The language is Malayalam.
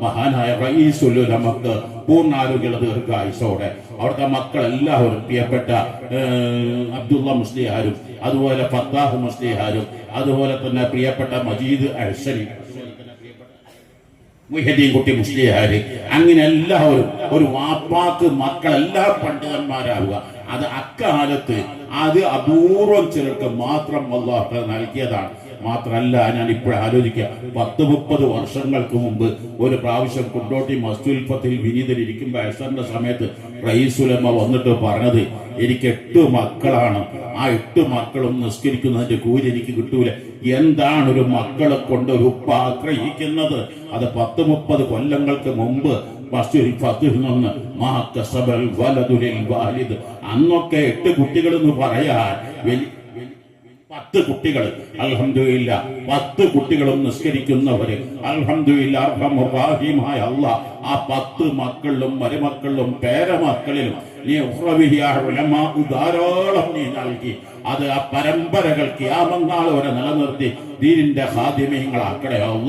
മഹാനായ റയീസുല്ലു നമുക്ക് പൂർണാരോഗ്യമുള്ള ദീർഘായുസോടെ അവിടുത്തെ മക്കളെല്ലാവരും പ്രിയപ്പെട്ട അബ്ദുള്ള മുസ്ലിഹാരും അതുപോലെ ഫത്താഹ് മുസ്ലിഹാരും അതുപോലെ തന്നെ പ്രിയപ്പെട്ട മജീദ് അഴ്സരി മുഹദ്ദീൻ കുട്ടി മുസ്ലിഹാരി അങ്ങനെ എല്ലാവരും ഒരു വാപ്പാക്ക് മക്കളെല്ലാം പണ്ഡിതന്മാരാവുക. അത് അക്കാലത്ത് അത് അപൂർവം ചിലർക്ക് മാത്രം അള്ളാഹ് നൽകിയതാണ്. മാത്രമല്ല ഞാൻ ഇപ്പോൾ ആലോചിക്കുക പത്ത് മുപ്പത് വർഷങ്ങൾക്ക് മുമ്പ് ഒരു പ്രാവശ്യം കുണ്ടോട്ടി മസ്തുൽപത്തിൽ ഫത്തിൽ വിനീതരിയ്ക്കുമ്പോൾ അസറിന്റെ സമയത്ത് റയീസുലമ്മ വന്നിട്ട് പറഞ്ഞത് എനിക്ക് എട്ട് മക്കളാണ്. ആ എട്ട് മക്കളും നിസ്കരിക്കുന്നതിന്റെ കൂലി എനിക്ക് കിട്ടൂല. എന്താണ് ഒരു മക്കളെ കൊണ്ട് ഒരു ഉപ്പ ആഗ്രഹിക്കുന്നത്? അത് പത്ത് മുപ്പത് കൊല്ലങ്ങൾക്ക് മുമ്പ് അന്നൊക്കെ എട്ട് കുട്ടികൾ എന്ന് പറയാൻ പത്ത് കുട്ടികൾ. അൽഹംദുലില്ല പത്ത് കുട്ടികളും നിസ്കരിക്കുന്നവര്. അൽഹംദുലില്ല അർഹമുറാഹിമായ അല്ല ആ പത്ത് മക്കളിലും മരുമക്കളിലും പേരമക്കളിലും നീ ധാരാളം നീ നൽകി. അത് ആ പരമ്പരകൾ ക്യാമന്നാൾ വരെ നിലനിർത്തി. ദീനിന്റെ ഹാദിമ്യങ്ങളാക്കണേ അല്ല